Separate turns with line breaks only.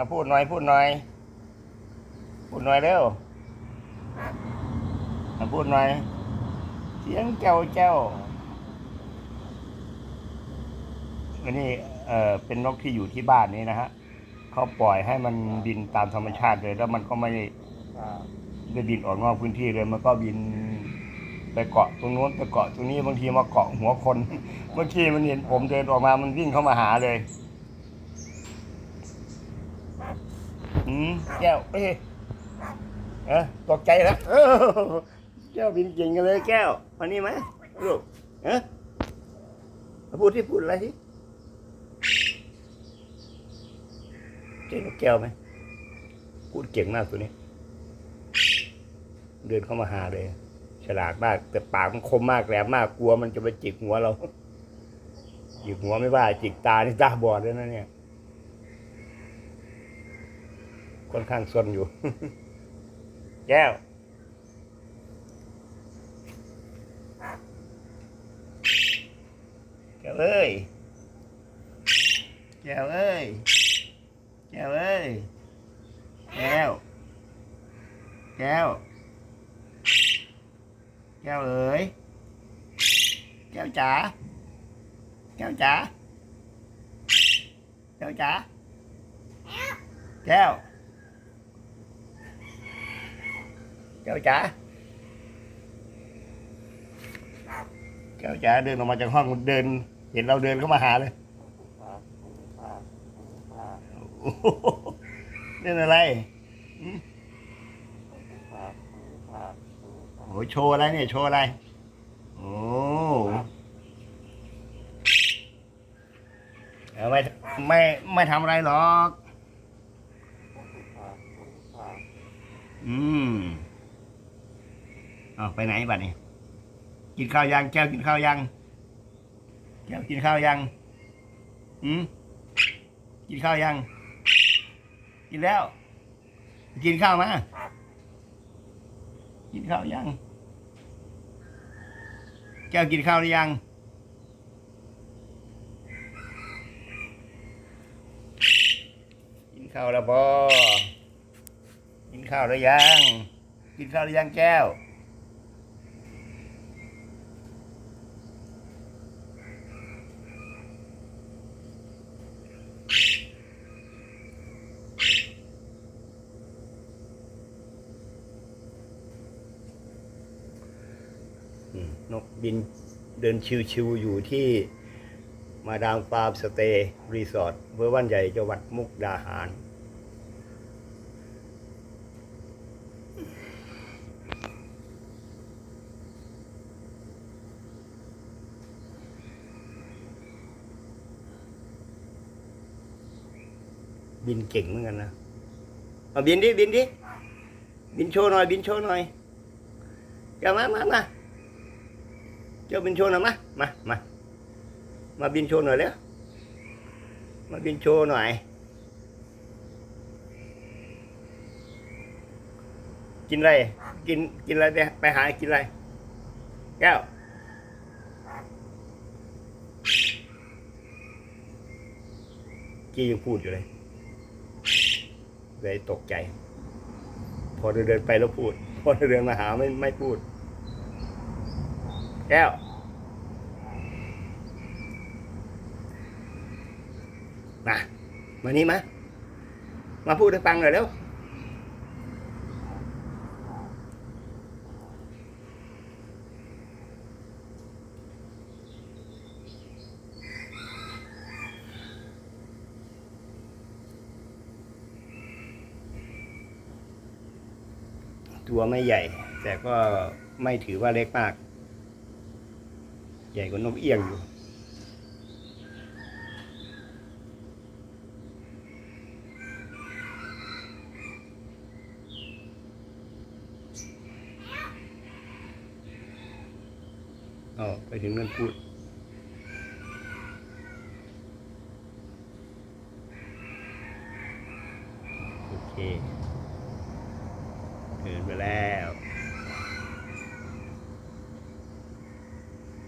าพูดหน่อยพูดหน่อย พูดหน่อยเร็วมาพูดหน่อย เสียงเจ้าเจ้าอันนี้เออเป็นนกที่อยู่ที่บ้านนี่นะฮะเขาปล่อยให้มันบินตามธรรมชาติเลย แล้วมันก็ไม่ได้
อ่า
ได้บินออกนอกพื้นที่เลย มันก็บินไปเกาะตรงโน้นไปเกาะตรงนี้บางทีมาเกาะหัวคนบางทีมันเห็นผมเดินออกมามันวิ่งเข้ามาหาเลย อืม แก้วเอ้ยเออตกใจแล้วเออแก้วบินเก่งกันเลยแก้วมานี่ไหมลูกเออพูดที่พูดอะไรที่เจ๊นกแก้วไหมพูดเก่งมากตัวนี้ เดินเข้ามาหาเลย ฉลาดมาก แต่ปากมันคมมากแหลมมากกลัวมันจะไปจิกหัวเราจิกหัวไม่ว่าจิกตานี่ตาบอดเลยนะเนี่ย ค่อนข้างซนอยู่ แก้วแก้วเอ้ยแก้วเอ้ยแก้วเอ้ยแก้วแก้วแก้วเอ๋ยแก้วจ๋าแก้วจ๋าแก้วจ๋าแก้ว แก้วจ๋าแก้วจ๋าเดินออกมาจากห้องเดิน เห็นเราเดินเข้ามาหาเลย
อ่าอ่าอ่า
โอ้โหเล่นอะไรโอ้โหโชว์อะไรเนี่ยโชว์อะไร โอ้เอาไม่ไม่ไม่ทำอะไรหรอก
อื
ม เอาไปไหนบัดนี้กินข้าวยังแก้วกินข้าวยังแก้วกินข้าวยังอืมกินข้าวยัง กินแล้ว กินข้าวมากินข้าวยังแก้วกินข้าวหรือยังกินข้าวแล้วบอกินข้าวหรือยัง กินข้าวหรือยังแก้ว นกบินเดินชิวๆอยู่ที่มาดามฟาร์มสเตย์รีสอร์ทเวอร์วันใหญ่จังหวัดมุกดาหาร บินเก่งเหมือนกันนะเอาบินดิ บินดิ บินโชว์หน่อย บินโชว์หน่อยเดี๋ยวมามามา เจ้าบินโชว์หน่อยมามามามาบินโชว์หน่อยเร็วมาบินโชว์หน่อย กินอะไร กิน กินอะไรไปไปหากินอะไร แก้ว กี้ยังพูดอยู่เลยเลยตกใจ พอเดินไปแล้วพูด พอเดินมาหาไม่ไม่พูด แก้ว มา มานี่มา มาพูดให้ฟังหน่อยเร็ว ตัวไม่ใหญ่ แต่ก็ไม่ถือว่าเล็กมาก ใหญ่กว่านกเอียงอยู่อ๋อไปถึงนั่นพูดโอเคเดินไปแล้ว